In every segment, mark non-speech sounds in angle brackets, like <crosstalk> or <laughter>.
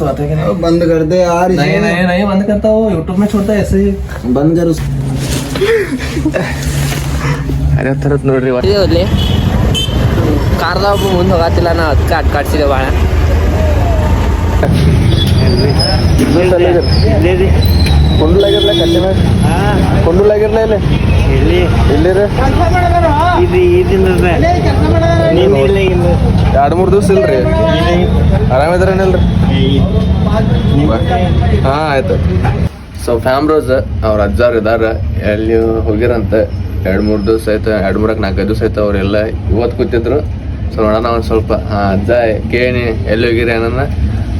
तो आता है कि नहीं अब बंद कर दे यार नहीं इसे नहीं नहीं बंद करता वो यूट्यूब में छोड़ता है ऐसे ही बंद कर उस ಅದೇ ಥರದ್ದು ನೋಡ್ರಿ ಇದೆ ಅಲ್ಲಿ ಕಾರ್ದಾಗ ಒಬ್ಬ ಮುಂದೆ ಹೋಗತ್ತಿಲ್ಲ ನಾ ಅದಕ್ಕೆ ಅಟ್ ಕಾಡ್ಸಿದೆ ಭಾಳ ಕೊಂಡಲಾಗಿರ್ಲ ಕಟ್ಟಿನ ಕೊಂಡಲಾಗಿರ್ಲ ಇಲ್ಲಿ ಇಲ್ಲಿ ಇಲ್ಲಿರ ಇದು ಇದೀನಿ ಎರಡು ಮೂರು ದಿವಸ ಇಲ್ರಿ. ಆರಾಮಿದ್ರೇನಿಲ್ರಿ ಹಾ ಆಯ್ತು. ಸೊ ಫ್ಯಾಮ್ರೋಸ್ ಅವ್ರ ಅಜ್ಜಾರ್ ಇದಾರ. ಎಲ್ಲಿ ಹೋಗಿರಂತ? ಎರಡು ಮೂರು ದಿವಸ ಆಯ್ತು ಎರಡು ಮೂರಕ್ಕೆ ನಾಲ್ಕೈದು ದಿವಸ ಆಯ್ತು ಅವರೆಲ್ಲ ಇವತ್ತು ಕೂತಿದ್ರು. ಸೊ ನೋಡೋಣ ಒಂದು ಸ್ವಲ್ಪ. ಹಾಂ ಅಜ್ಜ ಕೇಳಿ ಎಲ್ಲಿ ಹೋಗಿರಿ ಅನ್ನೋಣ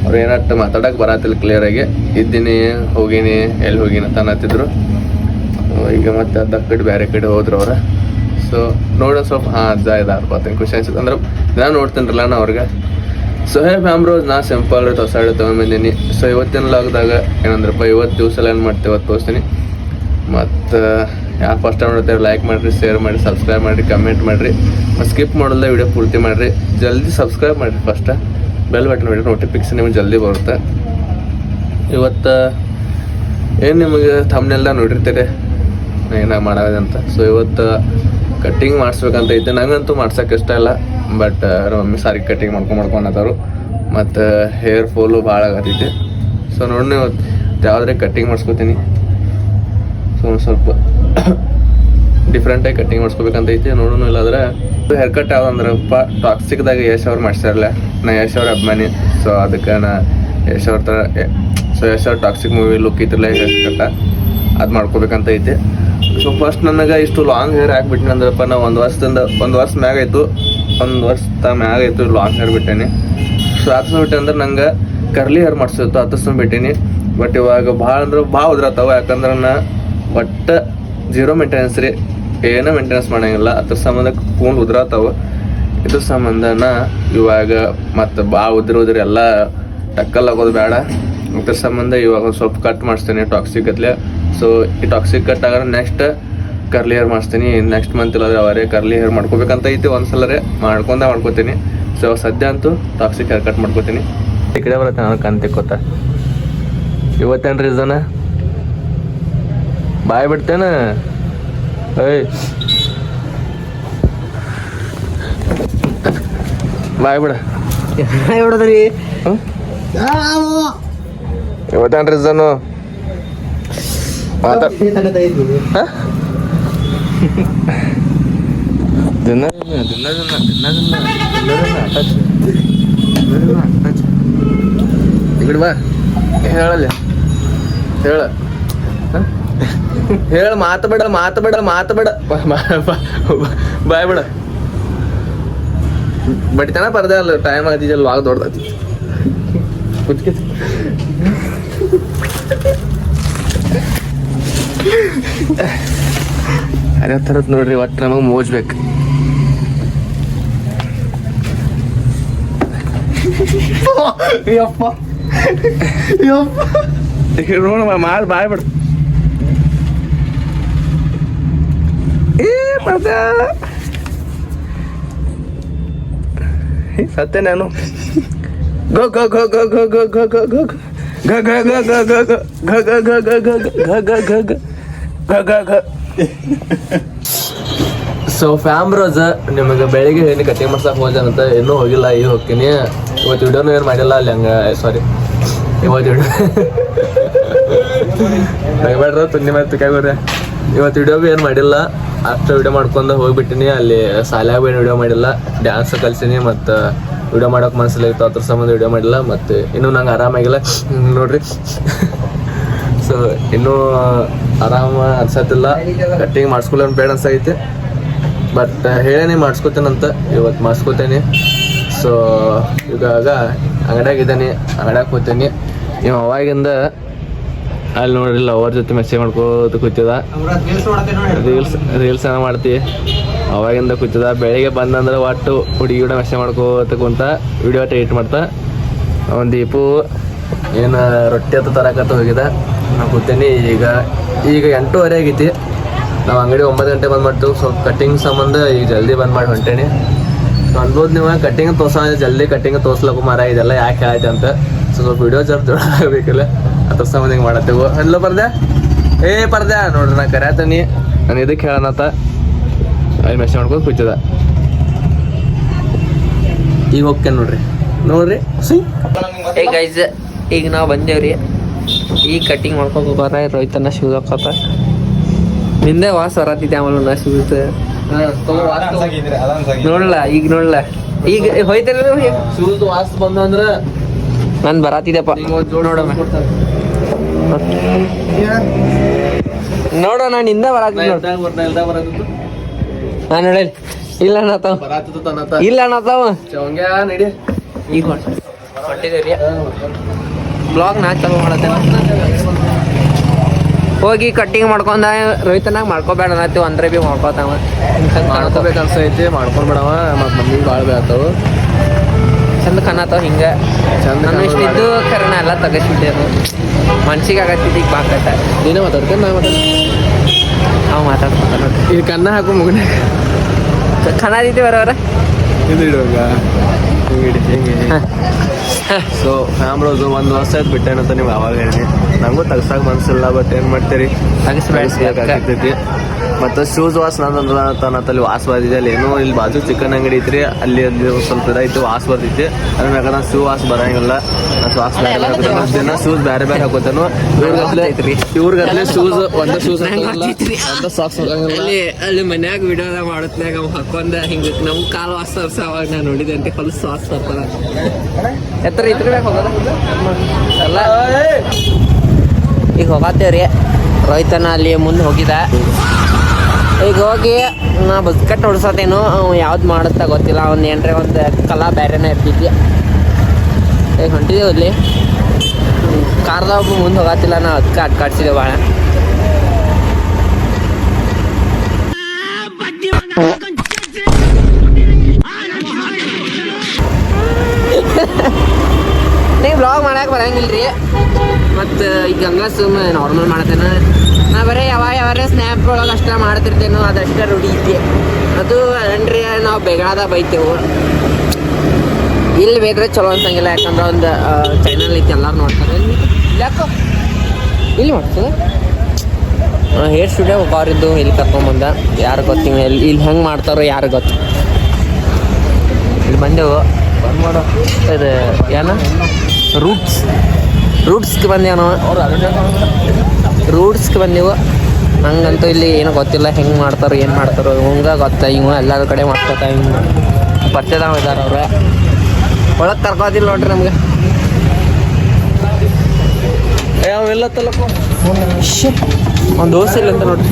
ಅವ್ರು ಏನಟ್ಟು ಮಾತಾಡಕ್ಕೆ ಬರತ್ತಿಲ್ಲ ಕ್ಲಿಯರಾಗಿ ಇದ್ದೀನಿ ಹೋಗಿನಿ ಎಲ್ಲಿ ಹೋಗಿನಿ ಅಂತ ಅನ್ನತ್ತಿದ್ರು. ಈಗ ಮತ್ತೆ ಅದ ಕಡೆ ಬೇರೆ ಕಡೆ ಹೋದ್ರು ಅವ್ರ. ಸೊ ನೋಡೋ ಸ್ವಲ್ಪ ಹಾಂ ಅಜ್ಜ ಇದಾರ ಅಂತ ಖುಷಿ ಅನ್ಸುತ್ತೆ ಅಂದ್ರೆ ನಾನು ನೋಡ್ತೀನಿರಲ್ಲ ನಾ ಅವ್ರಿಗೆ ಸೊ ಹೇ ಫ್ಯಾಮ್ರೋಸ್ ನಾ ಸಿಂಪಲ್ ಹೊಸಾಡಿ ತೊಗೊಂಬಂದೀನಿ ಸೊ ಇವತ್ತಿನ ಲಾಗ್ದಾಗ ಏನಂದ್ರಪ್ಪ ಇವತ್ತು ದಿವಸ ಎಲ್ಲ ಏನು ಮಾಡ್ತೀವಿ ಇವತ್ತು ತೋರಿಸ್ತೀನಿ ಮತ್ತು ಯಾರು ಫಸ್ಟ್ ಟೈಮ್ ನೋಡ್ತೇವೆ ಲೈಕ್ ಮಾಡಿರಿ ಶೇರ್ ಮಾಡಿ ಸಬ್ಸ್ಕ್ರೈಬ್ ಮಾಡಿರಿ ಕಮೆಂಟ್ ಮಾಡಿರಿ ಮತ್ತು ಸ್ಕಿಪ್ ಮಾಡಲ್ಲ ವಿಡಿಯೋ ಪೂರ್ತಿ ಮಾಡಿರಿ ಜಲ್ದಿ ಸಬ್ಸ್ಕ್ರೈಬ್ ಮಾಡಿರಿ ಫಸ್ಟ ಬೆಲ್ ಬಟನ್ ಹೊಡಿ ನೋಟಿಫಿಕೇಶನ್ ನಿಮಗೆ ಜಲ್ದಿ ಬರುತ್ತೆ ಇವತ್ತು ಏನು ನಿಮಗೆ ತಮ್ಮನೆಲ್ಲ ನೋಡಿರ್ತೀರಿ ಏನಾಗ ಮಾಡೋದಂತ ಸೊ ಇವತ್ತು ಕಟ್ಟಿಂಗ್ ಮಾಡಿಸ್ಬೇಕಂತ ಇದ್ದೆ. ನಂಗಂತೂ ಮಾಡ್ಸೋಕೆ ಇಷ್ಟ ಇಲ್ಲ. ಬಟ್ ಮಮ್ಮಿ ಸಾರಿ ಕಟ್ಟಿಂಗ್ ಮಾಡ್ಕೊಂಡು ಮಾಡ್ಕೊಂಡತ್ತಾರು ಮತ್ತು ಹೇರ್ ಫಾಲು ಭಾಳ ಆಗತ್ತೈತೆ ಸೊ ನೋಡಿ ಯಾವುದ್ರೆ ಕಟ್ಟಿಂಗ್ ಮಾಡಿಸ್ಕೊತೀನಿ. ಸೊ ಸ್ವಲ್ಪ ಡಿಫ್ರೆಂಟಾಗಿ ಕಟ್ಟಿಂಗ್ ಮಾಡಿಸ್ಕೋಬೇಕಂತ ಐತಿ. ನೋಡೋನು ಇಲ್ಲಾಂದ್ರೆ ಹೇರ್ ಕಟ್ ಯಾವ್ದಂದ್ರಪ್ಪ ಟಾಕ್ಸಿಕ್ದಾಗ ಯಶ್ ಅವ್ರು ಮಾಡಿಸ್ತಾರಲ್ಲ ನಾ ಯಶ್ ಅವ್ರ ಅಭಿಮಾನಿ. ಸೊ ಅದಕ್ಕೆ ನಾ ಯಶ್ ಅವ್ರ ಥರ ಸೊ ಯಶ್ ಅವ್ರ ಟಾಕ್ಸಿಕ್ ಮೂವಿ ಲುಕ್ ಇತ್ತಲ್ಲ ಹೇರ್ ಕಟ್ಟ ಅದು ಮಾಡ್ಕೋಬೇಕಂತ ಐತಿ. ಸೊ ಫಸ್ಟ್ ನನಗೆ ಇಷ್ಟು ಲಾಂಗ್ ಹೇರ್ ಹಾಕ್ಬಿಟ್ಟಿನಿ ಅಂದ್ರಪ್ಪ ನಾ ಒಂದು ವರ್ಷದಿಂದ, ಒಂದು ವರ್ಷ ಮ್ಯಾಗ ಆಯಿತು. ಒಂದು ವರ್ಷ ಮ್ಯಾಗ ಆಯಿತು ಲಾಂಗ್ ಹೇರ್ ಬಿಟ್ಟೇನಿ. ಸೊ ಬಿಟ್ಟೆ ಅಂದ್ರೆ ನಂಗೆ ಕರ್ಲಿ ಹೇರ್ ಮಾಡಿಸಿತ್ತು ಬಿಟ್ಟೀನಿ. ಬಟ್ ಇವಾಗ ಭಾಳ ಅಂದ್ರೆ ಭಾಳ ಉದ್ರತಾವ ಯಾಕಂದ್ರೆ ನಾ ಒಟ್ಟು ಜೀರೋ ಮೇಂಟೆನೆನ್ಸ್ ರೀ. ಏನೂ ಮೇಂಟೆನೆನ್ಸ್ ಮಾಡೋಂಗಿಲ್ಲ. ಅದ್ರ ಸಂಬಂಧ ಕೂನ್ ಉದ್ರಾತಾವ ಇದ್ರ ಸಂಬಂಧನ ಇವಾಗ ಮತ್ತು ಭಾಳ ಉದ್ರ ಉದ್ರ ಎಲ್ಲ ಟಕ್ಕಲ್ ಆಗೋದು ಬೇಡ ಇದ್ರ ಸಂಬಂಧ ಇವಾಗ ಸ್ವಲ್ಪ ಕಟ್ ಮಾಡಿಸ್ತೇನೆ ಟಾಕ್ಸಿಕ್ ಗತ್ಲೆ ಸೊ ಈ ಟಾಕ್ಸಿಕ್ ಕಟ್ ಆಗ ನೆಕ್ಸ್ಟ್ ಕರ್ಲಿ ಹೇರ್ ಮಾಡಿಸ್ತೀನಿ. ನೆಕ್ಸ್ಟ್ ಮಂತ್ ಇಲ್ಲಾದ್ರೆ ಅವರೇ ಕರ್ಲಿ ಹೇರ್ ಮಾಡ್ಕೋಬೇಕಂತ ಐತಿ ಒಂದ್ಸಲರೇ. ಮಾಡ್ಕೊಂಡ ಮಾಡ್ಕೋತೀನಿ. ಸೊ ಸದ್ಯ ಅಂತೂ ಟಾಕ್ಸಿಕ್ ಹೇರ್ ಕಟ್ ಮಾಡ್ಕೋತೀನಿ. ಈ ಕಡೆ ಬರುತ್ತೆ ನಾನು ಕಂತೆ ಕೊತ್ತ ಇವತ್ತೇನು ರೀಸನ್ ಬಾಯ್ ಬಿಡ್ತೇನ? ಏಯ್. ಬಾಯ್ ಬಿಡ. ಹೊಡೆದ್ರಿ ಇವತ್ತೇನ್ರಿ ಜನು ದಿನ ದಿನ ದಿನ ಬಾ. ಹೇಳಲ್ಲ. ಹೇಳ. ಹೇಳ, ಮಾತು ಬಿಡ ಮಾತು ಬಿಡ ಮಾತು ಬಿಡ. ಬಾಯ್ ಬಿಡ. ಬಡಿತಾನ ಪರದೆ ಅಲ್ಲ ಟೈಮ್ ಆಗಿದೆಯಲ್ಲ ಆಗ ದೊಡ್ಡದಾಗ್ತಿತ್ತು. ಕುತ್ಕಿತ್ತು ಅದೇ ಥರದ್ ನೋಡ್ರಿ ಒಟ್ಟು ನಮಗೆ ಮೋಜ್ಬೇಕು ಯಪ್ಪ. ಯಪ್ಪ. ನೋಡ ಮಾಲ್ ಬಾಯ್ ಬಿಡು. ಏ ಪರ್ದ ಸತ್ಯ ನಾನು. ಗೋ ಗೋ ಗೋ ಗೋ ಗೋ ಗೋ ಗೋ ಗೋ ಗೋ. ಗ ಗ ಗ ಗ ಗ ಗ ಗ ಗ ಗ ಗ ಗ ಗ ಗ ಗ ಗ ಸೊ ಫ್ಯಾಮ್ರೋಸ್ ನಿಮಗೆ ಬೆಳಿಗ್ಗೆ ಏನು ಕಟಿಂಗ್ ಮಾಡ್ಸಕ್ ಹೋದಂತ ಇನ್ನೂ ಹೋಗಿಲ್ಲ ಈಗ ಹೋಗ್ತೀನಿ ಇವತ್ತು ವಿಡಿಯೋನು ಏನು ಮಾಡಿಲ್ಲ ಅಲ್ಲಿ ಹಂಗ ಸಾರಿ ಇವತ್ತು ವಿಡಿಯೋ ಬೇಡ್ರ ತುನ್ನಿ ಮತ್ತೆ ಕೈಗೋರಿ ಇವತ್ತು ವಿಡಿಯೋ ಭೀ ಏನು ಮಾಡಿಲ್ಲ ಅಷ್ಟು ವಿಡಿಯೋ ಮಾಡ್ಕೊಂಡು ಹೋಗ್ಬಿಟ್ಟಿನಿ ಅಲ್ಲಿ ಸಾಲ್ಯಾಗ ಏನು ವಿಡಿಯೋ ಮಾಡಿಲ್ಲ ಡ್ಯಾನ್ಸ್ ಕಲ್ಸಿನಿ ಮತ್ತು ವಿಡಿಯೋ ಮಾಡೋಕೆ ಮನಸ್ಸಿಲ್ಲ ಇತ್ತು ಅದ್ರ ಸಂಬಂಧ ವಿಡಿಯೋ ಮಾಡಿಲ್ಲ ಮತ್ತು ಇನ್ನೂ ನಂಗೆ ಆರಾಮಾಗಿಲ್ಲ ನೋಡ್ರಿ. ಸೊ ಇನ್ನೂ ಆರಾಮ ಅನ್ಸತ್ತಿಲ್ಲ. ಕಟ್ಟಿಂಗ್ ಮಾಡಿಸ್ಕೊಳ್ಳೋ ಬೇಡ ಅನ್ಸೈತಿ. ಬಟ್ ಹೇಳೇನಿ ಮಾಡಿಸ್ಕೊತೇನಂತ ಇವತ್ತು ಮಾಡಿಸ್ಕೊತೇನೆ. ಸೊ ಇವಾಗ ಅಂಗಡ್ಯಾಗ ಇದ್ದಾನೆ ಅಂಗಡ್ಯಾಗ ಕೂತೀನಿ. ನೀವು ಅವಾಗಿಂದ ಅಲ್ಲಿ ನೋಡಿಲ್ಲ ಅವ್ರ ಜೊತೆ ಮೆಸೇಜ್ ಮಾಡ್ಕೋತ ಕೂತಿದ. ರೀಲ್ಸ್ ರೀಲ್ಸ್ ಏನೋ ಮಾಡ್ತಿ? ಅವಾಗಿಂದ ಕೂತದ ಬೆಳಿಗ್ಗೆ ಬಂದಂದ್ರೆ ಒಟ್ಟು ಹುಡುಗಿ ಕೂಡ ಮೆಸೇಜ್ ಮಾಡ್ಕೋತ ಕುಂತ ವಿಡಿಯೋ ಟೈಟ್ ಮಾಡ್ತಾ. ಒಂದು ದೀಪು ಏನು ರೊಟ್ಟಿ ಅಂತ ತರಕತ್ತ ಹೋಗಿದ. ನಾ ಕೂತೇನಿ, ಈಗ ಈಗ ಎಂಟೂವರೆ ಆಗೈತಿ. ನಾವು ಅಂಗಡಿ ಒಂಬತ್ತು ಗಂಟೆ ಬಂದ್ ಮಾಡ್ತೀವಿ. ಸ್ವಲ್ಪ ಕಟಿಂಗ್ ಸಂಬಂಧ ಈಗ ಜಲ್ದಿ ಬಂದ್ ಮಾಡಿ ಹೊಂಟೇನಿ. ಅನ್ಬೋದು ನೀವು ಕಟಿಂಗ್ ತೋರ್ಸ ಜಲ್ದಿ ಕಟಿಂಗ್ ತೋರ್ಸ್ಲಕ್ಕೂ ಮರ ಇದೆಲ್ಲ ಯಾಕೆ ಆಯ್ತು ಅಂತ. ಸೊ ಸ್ವಲ್ಪ ವಿಡಿಯೋ ಜರ್ ಜೋಡ ಅದ್ರ ಸಂಬಂಧ ಹಿಂಗೆ ಮಾಡತ್ತೇವು. ಎಲ್ಲೋ ಪರ್ದೆ? ಏ ಪರ್ದೆ, ನೋಡ್ರಿ ನಾ ಕರ್ಯಾತನಿ. ನಾನು ಇದಕ್ಕೆ ಹೇಳನತ್ತ ಅಲ್ಲಿ ಮೆಸೇಜ್ ಮಾಡ್ಕೊಂಡು ಕೂತದ ಈಗ ಹೋಗ್ತೇನೆ ನೋಡ್ರಿ. ನೋಡ್ರಿ. ಏ ಗೈಸ್ ಈಗ ನಾವು ಬಂದೇವ್ರಿ. ಈಗ ಕಟಿಂಗ್ ಮಾಡ್ಕೊಂಡು ಬರ ರೋಹಿತನ ಶೂಸ್ ಹಾಕೋತ. ನಿಂದೆ ವಾಸ ಹೊರತಿದ್ದೆ ಆಮೇಲೆ ನಾ ಶೂಸ್ ನೋಡ್ಲ ಈಗ ನೋಡಲ್ಲ ಈಗ ಹೋಯ್ತಾರ ಶೂಸ್ ವಾಸ ಬಂದ ಅಂದ್ರ ನಾನು ಬರಾತಿದ್ದೆಪ್ಪ ನೋಡಮ್ಮ ನೋಡೋಣ. ನಿಂದ ಬರಾತಿದ್ ನೋಡ್. ನಾನು ಹೇಳಿ ಇಲ್ಲ ಅನ್ನತಾವ ಇಲ್ಲ ಅನ್ನತಾವ ಈಗ ಹೊಟ್ಟಿದೇವ್ರಿ ಬ್ಲಾಗ್ ನಾ ಚಲೋ ಮಾಡತ್ತೆ. ಹೋಗಿ ಕಟ್ಟಿಂಗ್ ಮಾಡ್ಕೊಂಡ ರೈತನಾಗ ಮಾಡ್ಕೋಬೇಡ ಅನ್ನತ್ತೀವಿ ಅಂದ್ರೆ ಭೀ ಮಾಡ್ಕೋತಾವ. ಮಾಡ್ಕೋಬೇಕು ಅನ್ಸೈತಿ ಮಾಡ್ಕೊಂಡ್ಬಿಡವ. ಮತ್ತೆ ಮಮ್ಮಿಗೆ ಭಾಳ ಬೇತಾವು ಚಂದ ಕಾಣತಾವ ಹಿಂಗ. ಚಂದ ಇಷ್ಟಿದ್ದು ಕರೆನ ಎಲ್ಲ ತೆಗಿಸಿದ್ದೇನು ಮನ್ಸಿಗೆ ಆಗತ್ತಿದ್ದು ಈಗ ಬಾಕತ್ತ. ನೀನೇ ಮಾತಾಡ್ತೇನೆ ನಾ ಮಾತಾಡ್ತೀನಿ. ನಾವು ಮಾತಾಡ್ಕೊಂತ ನೋಡ್ರಿ. ಇದು ಕನ್ನ ಹಾಕು ಮುಗನೆ. ಖಾನಾದಿದ್ದಿ ಬರೋರ ಇದು ಇಡುವಾಗ ಹಿಂಗೆ ಇಡಿ ಹಿಂಗೆ ಸೊ ಕ್ಯಾಮ್ರೋಸು ಒಂದು ವರ್ಷ ಆಯ್ತು ಬಿಟ್ಟೇನಂತ ನೀವು ಅವಾಗ ಹೇಳಿ. ನಂಗೂ ತಗ್ಸಾಕ ಮನ್ಸಿಲ್ಲ ಬಟ್ ಏನು ಮಾಡ್ತೀರಿ? ತಗಿಸ್ಬೇಕಾಗ್ತೈತಿ ಮತ್ತು ಶೂಸ್ ವಾಸ್ ನಂತಲ್ಲಿ ವಾಸ್ ಬರ್ತಿದೆ ಅಲ್ಲಿ ಏನೋ ಇಲ್ಲಿ ಬಾಜು ಚಿಕನ್ ಅಂಗಡಿ ಐತ್ರಿ. ಅಲ್ಲಿ ಅಲ್ಲಿ ಸ್ವಲ್ಪ ಇದಾಯ್ತು ವಾಸ್ ಬರ್ತಿತ್ತು ಅದ್ರ ಮ್ಯಾಗ ನಾನು ಶೂ ವಾಸ್ ಬರಂಗಿಲ್ಲ. ವಾಸ್ ಬೇರೆ ಹಾಕೋತೇನೆ. ದಿನ ಶೂಸ್ ಬೇರೆ ಬೇರೆ ಹಾಕೋತಾನು. ಇವ್ರಿಗತ್ಲೆ ಇವ್ರಿಗತ್ಲೆ ಶೂಸ್ ಒಂದು ಶೂಸ್ ಒಂದೇ ಸಾಕ್ಸ್ ಹೋಗಂಗಿಲ್ಲ ಅಲ್ಲಿ ಅಲ್ಲಿ ಮನ್ಯಾಗ ವಿಡಿಯೋ ಮಾಡತ್ನಾಗ ಅವ್ ಹಾಕೊಂಡ ಹಿಂಗ ನಮ್ ಕಾಲು ವಾಸ ತರ್ಸ. ಅವಾಗ ನಾ ನೋಡಿದೆ ಅಂತ ಹೊಲಸು ವಾಸ ತರ್ತಾರ ಎತ್ತರ ಇದ್ರ ಹೋಗೋದ? ಎಲ್ಲ ಈಗ ಹೋಗತ್ತೇವ್ರಿ ರೋಹಿತನ ಅಲ್ಲಿ ಮುಂದೆ ಹೋಗಿದ. ಈಗ ಹೋಗಿ ನಾ ಬದುಕಟ್ಟು ಹೊಡ್ಸತ್ತೇನು ಅವ್ನು ಯಾವ್ದು ಮಾಡುತ್ತಾ ಗೊತ್ತಿಲ್ಲ. ಅವ್ನು ಏನ್ರೆ ಒಂದು ಕಲಾ ಬೇರೆನೇ ಇರ್ತೈತಿ ಈಗ ಹೊಂಟಿದೀವಿ ಅಲ್ಲಿ. ಕಾರ್ದಾಗ ಮುಂದೆ ಹೋಗತ್ತಿಲ್ಲ ನಾ ಅದಕ್ಕೆ ಅಡ್ಕಾಡ್ಸಿದೆ ಭಾಳ ಮತ್ತು ಈಗ ಗಂಗಾ ಸುಮ್ಮನೆ ನಾರ್ಮಲ್ ಮಾಡ್ತೇನೆ. ನಾ ಬರೀ ಯಾವ ಯಾವ ಸ್ನ್ಯಾಪ್ ಒಳಗೆ ಅಷ್ಟೇ ಮಾಡ್ತಿರ್ತೇನೋ ಅದಷ್ಟೇ ರೂಢಿ ಐತಿ ಅದು ಅನ್ರಿ ನಾವು ಬೆಗಳಾದ ಬೈತೇವು. ಇಲ್ಲಿ ಬೇಕ್ರೆ ಚಲೋ ಅನ್ಸಂಗಿಲ್ಲ, ಯಾಕಂದ್ರೆ ಒಂದು ಚಾನಲ್ ಐತಿ ಎಲ್ಲರೂ ನೋಡ್ತಾರೆ. ಯಾಕೋ? ಇಲ್ಲಿ ಮಾಡ್ತದೆ ಹೇರ್ ಸ್ಟುಡಿಯೋ ಬಾರಿದ್ದು ಇಲ್ಲಿ ಕರ್ಕೊಂಬಂದ ಯಾರು ಗೊತ್ತಿಲ್ಲ ಇಲ್ಲಿ ಇಲ್ಲಿ ಹೆಂಗೆ ಮಾಡ್ತಾರೋ ಯಾರು ಗೊತ್ತು. ಇಲ್ಲಿ ಬಂದೆವು. ಇದು, ಏನ? ರೂಟ್ಸ್ ರೂಟ್ಸ್ಗೆ ಬಂದೇವು ನಾವು ರೂಟ್ಸ್ಗೆ ಬಂದೆವು ನಂಗಂತೂ ಇಲ್ಲಿ ಏನೂ ಗೊತ್ತಿಲ್ಲ ಹೆಂಗೆ ಮಾಡ್ತಾರೋ ಏನು ಮಾಡ್ತಾರೋ. ಹಿಂಗೆ ಗೊತ್ತ ಇವ ಎಲ್ಲರ ಕಡೆ ಮಾಡ್ಕೊತ ಹಿಂಗೆ ಬರ್ತಿದಾವ ಇದ್ದಾರೆ ಅವ್ರೆ. ಒಳಗೆ ಕರ್ಕೋದಿಲ್ಲ ನೋಡ್ರಿ ನಮ್ಗೆ. ಯಾವೆಲ್ಲ ತಲಕ ಒಂದು ದೋಸ್ತಿ ಇಲ್ಲತ್ತ ನೋಡ್ರಿ.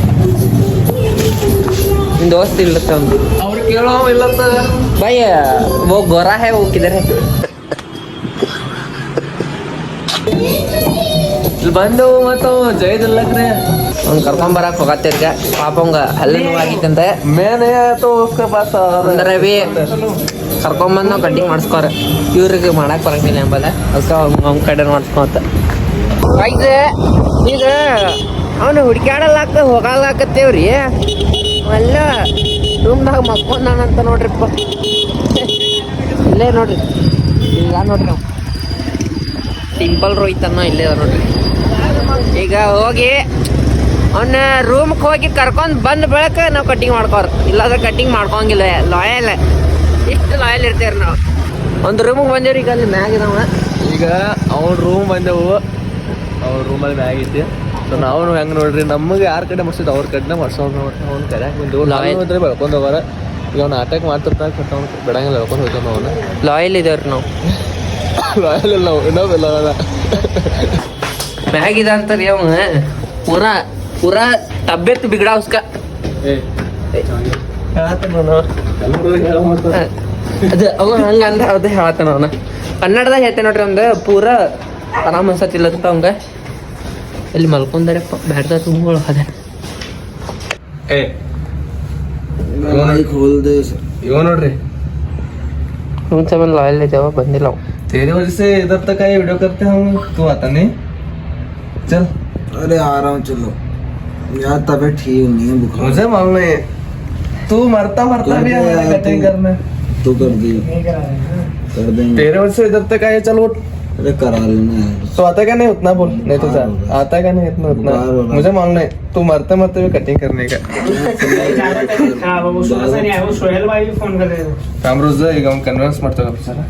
ಒಂದು ದೋಸೆ ಇಲ್ಲತ್ತ ಒಂದು. ಅವ್ರು ಕೇಳೋ ಬೈ ಹೋಗಿ ಗೊರ ಹೇ ಹೋಗಿದ್ದಾರೆ ಇಲ್ಲಿ ಬಂದವು ಮತ್ತು ಜೈದಿಲ್ಲಕ್ರೆ ಅವ್ನು ಕರ್ಕೊಂಬರಕ್ ಹೋಗತ್ತಿರ್ಗ ಪಾಪ ಅವಂಗ ಅಲ್ಲಿ ನೋವಾಗಿತ್ತಂತೆ. ಮೇನೆ ಆಯ್ತು ಉಸ್ಕ ಬಾತ ಅಂದ್ರೆ ಬಿ ಕರ್ಕೊಂಬಂದು ನಾವು ಕಟ್ಟಿಂಗ್ ಮಾಡಿಸ್ಕೋರ. ಇವ್ರಿಗೆ ಮಾಡಕ್ ಬರಂಗಿಲ್ಲ ಎಂಬಲ್ಲ ಅದಕ್ಕೆ ಅವ್ನ ಅವ್ನ ಕಡೆ ಮಾಡಿಸ್ಕೊತ ಆಯ್ತು ಈಗ ಅವನು ಹುಡುಕ್ಯಾಡಲಾಕ ಹೋಗಲಾಕತ್ತೇವ್ರಿ ಅಲ್ಲ ರೂಮ್ದಾಗ ಮಕ್ಕೊಂದಾನಂತ ನೋಡ್ರಿಪ್ಪ ಇಲ್ಲೇ ನೋಡ್ರಿ. ಇಲ್ಲ ನೋಡ್ರಿ ನಾವು ಸಿಂಪಲ್ ರೋಹಿತನ್ನ ಇಲ್ಲೇ ನೋಡ್ರಿ. ಈಗ ಹೋಗಿ ಅವನ್ನ ರೂಮ್ಗೆ ಹೋಗಿ ಕರ್ಕೊಂಡು ಬಂದ ಬೆಳಕ ನಾವು ಕಟ್ಟಿಂಗ್ ಮಾಡ್ಕೋರ್. ಇಲ್ಲಾಂದ್ರೆ ಕಟ್ಟಿಂಗ್ ಮಾಡ್ಕೊಂಗಿಲ್ಲ ಲಾಯಲ್ ಇಷ್ಟು ಲಾಯಲ್ ಇರ್ತೇವ್ರಿ ನಾವು. ಒಂದು ರೂಮಿಗೆ ಬಂದೇವ್ರಿ ಈಗ ಅಲ್ಲಿ ಮ್ಯಾಗ ಇದಾವ ಈಗ ಅವ್ನ ರೂಮ್ ಬಂದೆವು. ಅವ್ರ ರೂಮಲ್ಲಿ ಮ್ಯಾಗ್ ಐತಿ ಸೊ ನಾವು ಹೆಂಗ್ ನೋಡ್ರಿ ನಮಗೆ ಯಾರ ಕಡೆ ಮಾಡ್ಸಿದ್ದು ಅವ್ರ ಕಡೆನೇ ಮಾಡ್ಸೋದು ನೋಡ್ರಿ ಅವ್ನ ಕರ್ಯಾಕ್ ಬಂದೆವು. ಹೋದ್ರೆ ಬೆಳ್ಕೊಂಡ್ ಹೋಗಾರ. ಈಗ ಅವ್ನ ಅಟ್ಯಾಕ್ ಮಾಡ್ತಿರ್ತಾನೆ ಬಟ್ ಅವ್ನು ಬಿಡಂಗಿಲ್ಲ ಬೆಳ್ಕೊಂಡು ಹೋಗ್ತಾನ ಅವನು. ಲಾಯಲ್ ಇದೇವ್ರಿ ನಾವು. ಲಾಯಲ್ ನಾವು ಇನ್ನೊಬ್ಬ ಇಲ್ಲ ಮ್ಯಾಗ ಇದ ಅಂತಾರಿ ಅವ ಪೂರಾ ಪೂರಾ ತಬ್ಬೆತ್ ಬಿಗಡ ಉಸ್ಕ ಅದ ಅವ ಹಂಗ ಅಂದ ಅದ ಹೇಳತ್ತಾನ ಅವನ ಕನ್ನಡದಾಗ ಹೇಳ್ತೇನೆ ನೋಡ್ರಿ ಒಂದು ಪೂರಾ ಆರಾಮ್ ಅನ್ಸತ್ತಿಲ್ಲತ್ತ ಅವಂಗ ಇಲ್ಲಿ ಮಲ್ಕೊಂಡಾರಪ್ಪ ಬ್ಯಾಡ್ದ ತುಂಬ ಅದ ಏ माइक खोल दे ಇವ ನೋಡ್ರಿ ಅವ್ನ ಸಂಬಂಧ ಲಾಯಲ್ ಐತೆವ ಬಂದಿಲ್ಲ ಅವ तेरे वजह से इधर तक आए वीडियो करते हम तू आता नहीं चल। अरे आ रहा हूँ चलो। यार तबीयत ठीक नहीं है बुखार। मुझे मालूम है। तू मरता मरता भी हमारा कटिंग करना तू कर दी। कर देंगे। तेरे वजह से जब तक आए चलो अरे करा लेना यार। तो आता क्या नहीं उतना बोल? नहीं तो सर हो आता क्या नहीं इतना उतना? हो मुझे मालूम है तू मरते मरते भी कटिंग करने का। हां। वो सुना नहीं है वो सोहेल भाई भी फोन कर रहे हैं काम रोज कन्विन्स मरतो का सर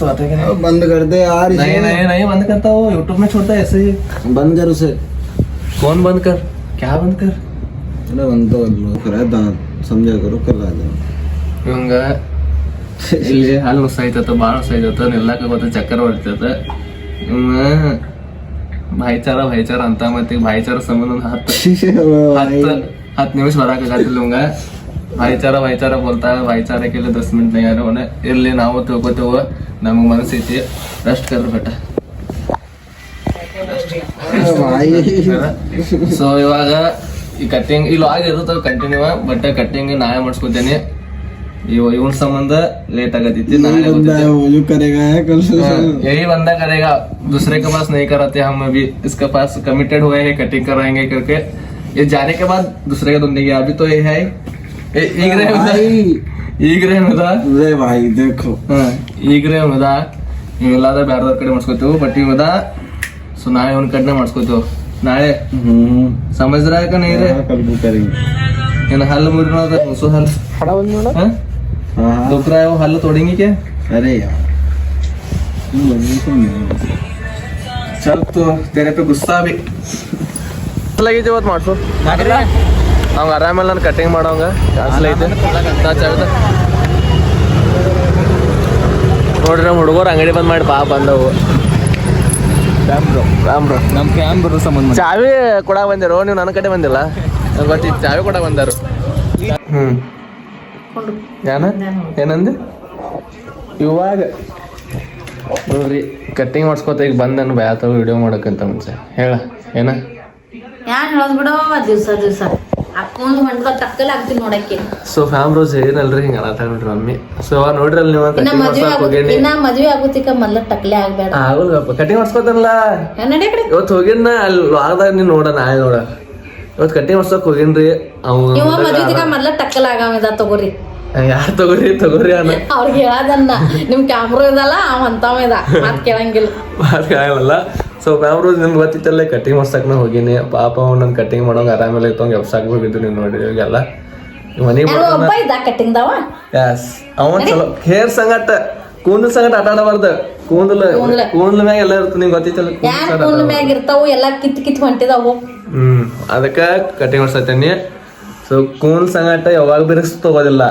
तो आता क्या अब बंद कर दे यार नहीं इसे। नहीं नहीं बंद करता वो यूट्यूब में छोड़ता है ऐसे ही बंद कर उसे कौन बंद कर क्या बंद कर अरे बंद तो कर लो फिर दांत समझा करो कल आ जाओ ಇವಂಗ ಇಲ್ಲಿ ಹಾಲು ನುಸಾಯ್ತತ ಭಾಳ ನುಸಾಯ್ತತ ನಿಲ್ಲಕ ಗೊತ್ತ ಚಕ್ಕರ್ ಬರ್ತೈತ ಇವ ಭಾಯ್ಚಾರ ಭಾಯ್ಚಾರ ಅಂತ ಮತ್ತೆ ಈಗ ಭಾಯ್ಚಾರ ಸಂಬಂಧ ಒಂದು <laughs> ಹತ್ತು ಹತ್ತು ಹತ್ತು ನಿಮಿಷ ಬರಾಕಾಗತ್ತಿಲ್ಲ ಇವಂಗ ಭಾಯ್ಚಾರ ಭಾಯ್ಚಾರ ಬೋಲ್ತಾ ಭಾಯ್ಚಾರ ಕೇಳಿ ದಸ್ ಮಿನಿಟ್ ಯಾರ ಅವನ ಇರ್ಲಿ ನಾವು ತಿಳ್ಕೊತೇವ ನಮಗ್ ಮನಸ್ಸೈತಿ ರೆಸ್ಟ್ ಕದ್ರ ಬೆಟ್ಟ ಸೊ ಇವಾಗ ಈ ಕಟ್ಟಿಂಗ್ ಇಲ್ಲಿ ಆಗಿರ್ತದ ಕಂಟಿನ್ಯೂ ಬಟ್ ಕಟ್ಟಿಂಗ್ ನಾಳೆ ಮಾಡಿಸ್ಕೊತೇನೆ ಇವ ಇವನ್ ಸಂಬಂಧ ಲೇಟ್ ಆಗತೈತಿ ನಾಳೆ बंदा ಗೊತ್ತೈತಿ. है वो जो करेगा है कल से हाँ, यही बंदा करेगा दूसरे के पास नहीं कराते हम अभी इसके पास कमिटेड हुए हैं कटिंग कराएंगे करके ये जाने के बाद दूसरे का दुनिया अभी तो ये है ये ಈಗ ಈಗ ರೇ ಭಾಯಿ ದೇಖೋ. ಈಗ ಈಗರೇ ಹುದ ಇವೆಲ್ಲಾದ ಬ್ಯಾರ್ದವ್ರ ಕಡೆ ಮಾಡ್ಸ್ಕೊತೀವಿ ಬಟ್ ಇವದ ಸೊ ನಾಳೆ ಅವ್ನ ಕಡೆನೇ ಮಾಡ್ಸ್ಕೊತೀವಿ. ನಾಳೆ? ಸಮಜ್ರ ಯಾಕ ನೀರೇ ಏನು ಹಲ್ಲು ಮುರಿನೋದ ಹೊಸ ಹಲ್ಲು. ದುಕ್ರ ಯಾವ ಹಲ್ಲು ತೊಡಂಗಿಕೆ? ಅರೆ चल तो तेरे पे ಗುಸ್ಸಾ भी लगी जो ಅವಂಗ ಆರಾಮಲ್ಲಿ ನಾನು ಕಟಿಂಗ್ ಮಾಡೋಂಗ ಕ್ಯಾನ್ಸಲ್ ಐತೆ. ನಾ ನೋಡ್ರಿ ನಮ್ಮ ಹುಡುಗರು ಅಂಗಡಿ ಬಂದ್ ಮಾಡಿ ಪಾಪ ಬಂದವು. ಸಂಬಂಧ ಚಾವಿ ಕೊಡ ಬಂದಿರೋ ನೀವು ನನ್ನ ಕಡೆ ಬಂದಿಲ್ಲ. ನಂಗೆ ಗೊತ್ತಿತ್ತು ಚಾವಿ ಕೊಡ ಬಂದರು. ಹ್ಮ್. ಯಾನ? ಏನಂದೆ? ಇವಾಗ. ನೋಡ್ರಿ ಕಟ್ಟಿಂಗ್ ಮಾಡ್ಸ್ಕೊತ ಈಗ ಬಂದ್ ನಾನು ಬ್ಯಾತ ವಿಡಿಯೋ ಮಾಡಕ್ಕಂತ ಮುಂಚೆ. ಹೇಳ ಏನ? ಯಾರು ಹೇಳೋದ್ ದಿವಸ ದಿವ್ಸ ದಿವ್ಸ. ಹಾಕೊಂಡ್ ಹೊಂಟದ ಟಕ್ಕಲ್ ಆಗ್ತೀನಿ ನೋಡಕ್ಕೆ. ಸೊ ಫ್ಯಾಮ್ ರೋಸ್ ಏನಲ್ರಿ? ಹಿಂಗ ಅನಾಥ ನೋಡ್ರಿ ಮಮ್ಮಿ. ಸೊ ನೋಡ್ರಲ್ಲ ನೀವು ಇನ್ನ ಮದ್ವೆ ಆಗುತ್ತೆ ಇನ್ನ ಮದ್ವೆ ಆಗುತ್ತಿಕ ಮೊದ್ಲ ಟಕ್ಲೆ ಆಗ್ಬೇಡ. ಆಗುಲ್ಗಪ್ಪ ಕಟ್ಟಿಂಗ್ ಮಾಡ್ಸ್ಕೊತಾನಲ್ಲ? ನಡೆ ಕಡೆ. ಇವತ್ತು ಹೋಗಿನ ಅಲ್ಲಿ ಆದಾಗ ನೀನ್ ನೋಡ ನಾಳೆ ನೋಡ. ಇವತ್ತು ಕಟಿಂಗ್ ಮಾಡ್ಸಕ್ ಹೋಗಿನ್ರಿ? ಇವ ಮದ್ವೆ ತಿಕ ಅವ್ ಮೊದ್ಲ ಟಕ್ಕಲ್ ಆಗವಿದ ತಗೋರಿ. ಯಾರು ತಗೋರಿ ತಗೋರಿ ಅನ್ನ. ಅವ್ರಿಗೆ ಹೇಳದನ್ನ. ನಿಮ್ ಕ್ಯಾಮ್ರಾ ಇದಲ್ಲ ಅವ ಅಂತಾವ ಇದ. ಮಾತ್ ಕೇಳಂಗಿಲ್ಲ. ಮಾತ್ ಸೊ ಮ್ಯಾಮ್ ರೋಸ್ ನಿಮ್ಗೆ ಗೊತ್ತಿತ್ತಲ್ಲೇ ಕಟಿಂಗ್ ಮಾಡ್ಸಕ್ನ ಹೋಗಿನಿ. ಪಾಪ ಅವ್ನು ಕಟಿಂಗ್ ಮಾಡೋಂಗೆ ಇತ್ತೊಂಗೆ ಇತ್ತಂಗ ಎಬ್ಸಾಕ್ ಹೋಗಿದ್ದು ನೀವು ನೋಡಿ ಇವಾಗೆಲ್ಲ. ಮನೆಗೆ ಎಸ್ ಅವನ್ ಚಲೋ ಹೇರ್ ಸಂಗಟ. ಕೂದಲ್ ಸಂಗಟ ಆಟ ಆಡಬಾರ್ದು. ಕೂದಲು ಕೂದ್ಲ. ಮ್ಯಾಗ ಎಲ್ಲ ಇರ್ತದೆ ನಿಂಗೆ ಗೊತ್ತಿತ್ತಲ್ಲ? ಕೂದಲ್ ಮ್ಯಾಗ ಇರ್ತಾವು ಎಲ್ಲಾ ಕಿತ್ ಕಿತ್ ಹೊಂಟಿದಾವು. ಹ್ಮ್. ಅದಕ್ಕ ಕಟಿಂಗ್ ಮಾಡ್ಸತ್ತೇನಿ. ಸೊ ಕೂನ್ ಸಂಗಟ ಯಾವಾಗ ಬಿ ರಿಸ್ಕ್ ತಗೋದಿಲ್ಲ.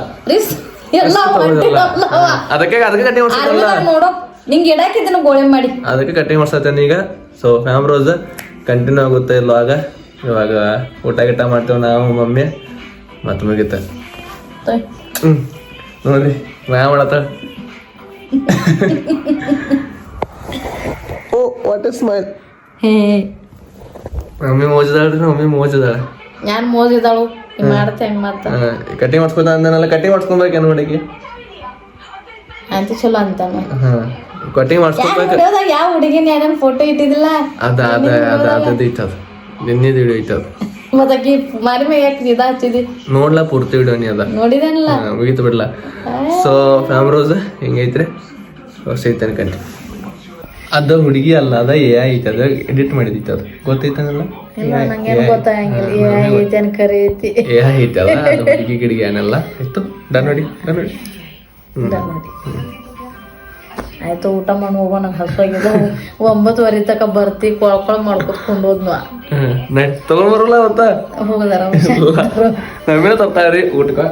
ಅದಕ್ಕೆ ಅದಕ್ಕೆ ಕಟಿಂಗ್ ಮಾಡ್ಸತ್ತಲ್ಲ ನಿಂಗೆ ನೋಡೋ. ನಿಂಗ್ ಇಡಾಕ್ ಇದನ್ನ ಗೋಳೆ ಮಾಡಿ. ಅದಕ್ಕೆ ಕಟಿಂಗ್ ಮಾಡ್ಸತ್ತೇನೆ ಈಗ. ಸೊ ಫ್ಯಾಮ್ ರೋಸ್ ಕಂಟಿನ್ಯೂ ಆಗುತ್ತೆ ಇಲ್ವಾಗ ಇವಾಗ ಊಟ ಗಿಟ ಮಾಡ್ತೇವೆ ನಾವು ಮಮ್ಮಿ. ಮತ್ತೆ ಮುಗಿತ. ಹ್ಞೂ ಹ್ಮ್. ನೋಡ್ರಿ ವ್ಯಾಯಾಮ ಮಾಡತ್ತ. ಓ what is my hey. Mummy ಮೋಜದಾಳ್ರಿ mummy ಮೋಜದಾಳ. ನಾನು ಮೋದಿದಾಳು ಹಿಂಗ್ ಮಾಡ್ತಾ ಹೆಂಗ್ ಮಾಡ್ತಾ? ಕಟಿಂಗ್ ಮಾಡ್ಸ್ಕೊತ ಅಂದನಲ್ಲ ಕಟಿಂಗ್ ಮಾಡ್ಸ್ಕೊಬೇಕೇನು ಹುಡುಗಿ ಅಂತ ಚಲೋ ಅಂತಾನ. ಹಾ. ಕಟಿಂಗ್ ಮಾಡಿಸ್ಕೊಬೇಕು ಯಾವ ಹುಡುಗಿನ ಯಾರನ್ ಫೋಟೋ ಇಟ್ಟಿದಿಲ್ಲ ಅದ ಅದ ಅದ ಅದದ್ದು ಇತ್ತದ. ನಿನ್ನೆದು ವಿಡಿಯೋ ಐತದ ಮತ್ತಾಕಿ ಮಾರಿ ಮ್ಯಾಗ ಯಾಕೆ ಇದ ಹಚ್ಚಿದಿ ನೋಡ್ಲಾ ಪೂರ್ತಿ ವಿಡಿಯೋ ನೀ ಅದ. ನೋಡಿದೇನಲ್ಲ? ಮುಗೀತು ಬಿಡ್ಲ. ಸೊ ಫ್ಯಾಮ್ ರೋಸ್ ಹಿಂಗೈತ್ರಿ? ಹೊಸ ಐತನ ಕಂಟಿ ಅದ ಹುಡುಗಿ ಅಲ್ಲ ಅದ ಎ ಐ ಐತೆ ಅದ ಎಡಿಟ್ ಮಾಡಿದಿತ್ತು ಅದು. ಗೊತ್ತೈತನಲ್ಲ? ಇಲ್ಲ ನಂಗೇನು ಗೊತ್ತಾಗಂಗಿಲ್ಲ. ಏ ಐತಿ ಎ ಅಲ್ಲ ಅದು ಹುಡುಗಿ ಗಿಡಿಗೆ ಏನಲ್ಲ? ಇತ್ತು ಡನ್ ನೋಡಿ ಡನ್ ನೋಡಿ. ಮಾಡಿ ಆಯ್ತು ಊಟ ಮಾಡಿ ಹೋಗೋ ನಂಗೆ ಹಸುವಾಗಿದೆ ಒಂಬತ್ತುವರೆ ತಕ ಬರ್ತಿ ಕೊಳ್ಕೊಳ ಹೋದ್ನು ಹ್ಮ್. ನಡಿ ತಗೊಂಡ್ ಬರಲ್ಲ ಅವತ್ತ? ಹೋಗದಾರ <laughs> ನಮ್ಮೇಲೆ ತರ್ತಾವ್ರಿ ಊಟಕ್ಕೆ.